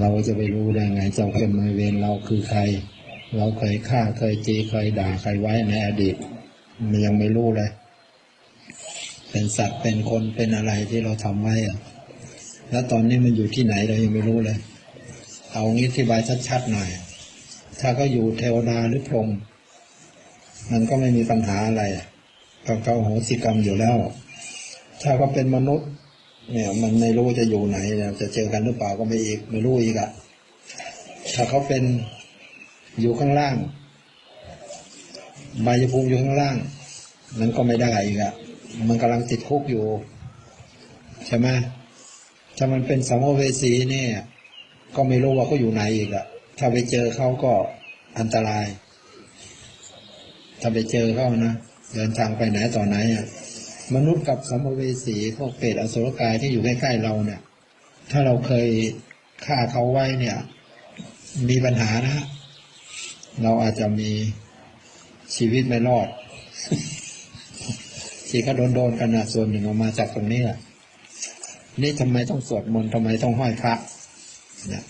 เราจะไปรู้ได้ไง เจ้ากรรมนายเวรเราคือใคร เราเคยฆ่าเคยจีเคยด่าใครไว้ในอดีต มันยังไม่รู้เลย เป็นสัตว์เป็นคนเป็นอะไรที่เราทำไว้อะแล้วตอนนี้มันอยู่ที่ไหนเรายังไม่รู้เลย เอางี้อธิบายชัดๆหน่อย ถ้าก็อยู่เทวดาหรือพรหมมันก็ไม่มีปัญหาอะไรก็เขาโหสิกรรมอยู่แล้ว ถ้าก็เป็นมนุษย์ เนี่ยมันไม่รู้จะอยู่ไหนเนี่ยจะเจอกันหรือเปล่าก็ไม่อีกไม่รู้อีกอะถ้าเขาเป็นอยู่ข้างล่างบายภูมิอยู่ข้างล่าง มันก็ไม่ได้อีกอะมันกำลังติดคุกอยู่ใช่ไหมถ้ามันเป็นสัมภเวสีเนี่ย ก็ไม่รู้ว่าเขาอยู่ไหนอีกอะถ้าไปเจอเขาก็อันตราย ถ้าไปเจอเขานะเดินทางไปไหนต่อไหนอะ มนุษย์กับสัมภเวสีพวกเปรตอสุรกายที่อยู่ใกล้ๆเราเนี่ย ถ้าเราเคยฆ่าเขาไว้เนี่ย มีปัญหานะ เราอาจจะมีชีวิตไม่รอดที่เขาโดนๆกันนะส่วนหนึ่งออกมาจากตรงนี้แหละนี่ทำไมต้องสวดมนต์ทำไมต้องห้อยพระเนี่ย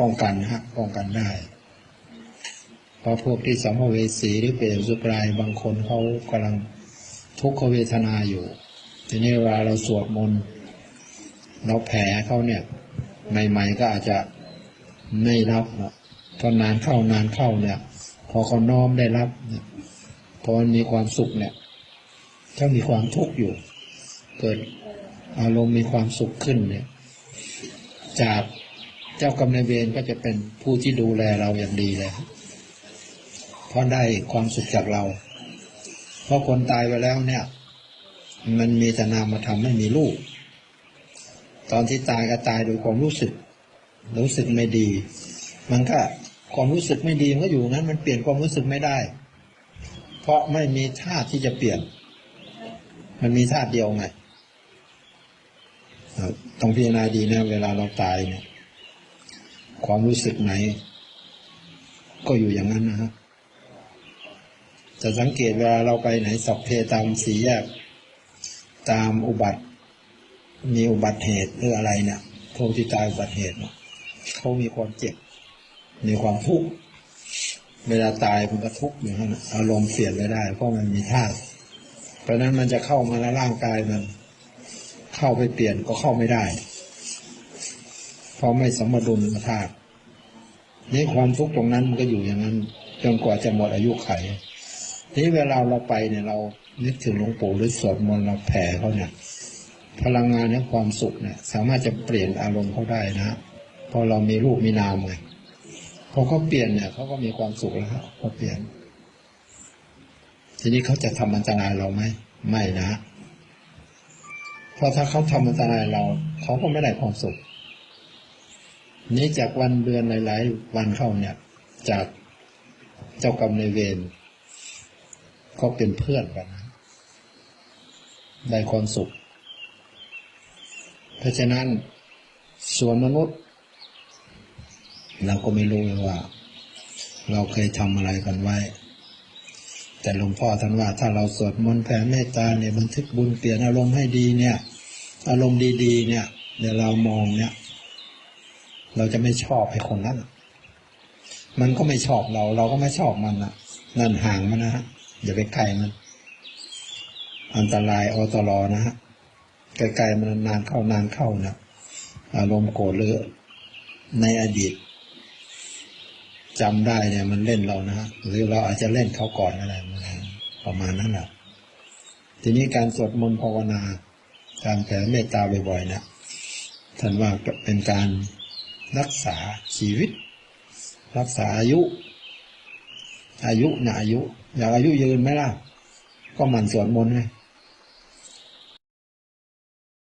ป้องกันนะฮะป้องกันได้เพราะพวกที่สัมภเวสีหรือเปรตสุกรายบางคนเขากำลัง ทุกขเวทนาอยู่ ทีนี้เวลาเราสวดมนต์เราแผลเขาเนี่ยใหม่ๆก็อาจจะไม่รับนะพอนานเข้านานเข้าเนี่ย พอเขาน้อมได้รับเนี่ยพอมันมีความสุขเนี่ยถ้ามีความทุกข์อยู่ เกิดอารมณ์มีความสุขขึ้นเนี่ย จากเจ้ากรรมนายเวรก็จะเป็นผู้ที่ดูแลเราอย่างดีเลยเพราะได้ความสุขจากเรา เพราะคนตายไปแล้วเนี่ย มันมีแต่นามธรรมไม่มีรูปตอนที่ตายก็ตายโดยความรู้สึก รู้สึกไม่ดี มันก็ความรู้สึกไม่ดีมันก็อยู่นั้น มันเปลี่ยนความรู้สึกไม่ได้ เพราะไม่มีธาตุที่จะเปลี่ยน มันมีธาตุเดียวไงต้องพิจารณาดีนะเวลาเราตายเนี่ย ความรู้สึกไหน ก็อยู่อย่างนั้นนะฮะ จะสังเกตเวลาเราไปไหนสัพเพตามสีแยก ตามอุบัติ มีอุบัติเหตุหรืออะไรเนี่ยพวกที่ตายอุบัติเหตุเขามีความเจ็บ มีความทุกข์เวลาตายมันก็ทุกข์อย่างนั้นน่ะอารมณ์เปลี่ยนไม่ได้ เพราะมันมีธาตุเพราะนั้นมันจะเข้ามาในร่างกายมัน เข้าไปเปลี่ยนก็เข้าไม่ได้ เพราะไม่สมดุลกับธาตุนี่ความทุกข์ตรงนั้นมันก็อยู่อย่างนั้นจนกว่าจะหมดอายุไข นี้เวลาเราไปเนี่ยเรานึกถึงหลวงปู่หรือสวดมนต์เราแผ่เขาเนี่ยพลังงานในความสุขเนี่ยสามารถจะเปลี่ยนอารมณ์เขาได้นะพราะเรามีรูปมีนามไงพอเขาเปลี่ยนเนี่ยเขาก็มีความสุขแล้วครับเขาเปลี่ยน ทีนี้เขาจะทำอันตรายเราไหมไม่นะเพราะถ้าเขาทำอันตรายเราเขาก็ไม่ได้ความสุขนี้จากวันเดือนหลาย ๆ วันเข้าเนี่ย จากเจ้ากรรมในเวร ก็เป็นเพื่อนกันนะได้ความสุข เพราะฉะนั้นส่วนมนุษย์ เราก็ไม่รู้เลยว่า เราเคยทำอะไรกันไว้ แต่หลวงพ่อท่านว่า ถ้าเราสวดมนต์แผ่เมตตาเนี่ยบันทึกบุญเปลี่ยนอารมณ์ให้ดีเนี่ย อารมณ์ดีๆ เนี่ยเดี๋ยวเรามองเนี่ย เราจะไม่ชอบไอ้คนนั้น มันก็ไม่ชอบเรา เราก็ไม่ชอบมันนะนั่นห่างมันนะฮะ อย่าไปใกล้มัน อันตรายอตรอนะฮะใกล้ๆมันนานเข้านานเข้านะอารมณ์โกรธหรือในอดีตจำได้เนี่ย มันเล่นเรานะฮะหรือเราอาจจะเล่นเขาก่อนอะไรประมาณนั้นแหละทีนี้การสวดมนต์ภาวนาการแผ่เมตตาบ่อยๆนี่ยท่านว่าเป็นการรักษาชีวิต รักษาอายุ อายุนะอายุ อยากอายุยืนไหมล่ะ ก็หมันสวดมนต์ไง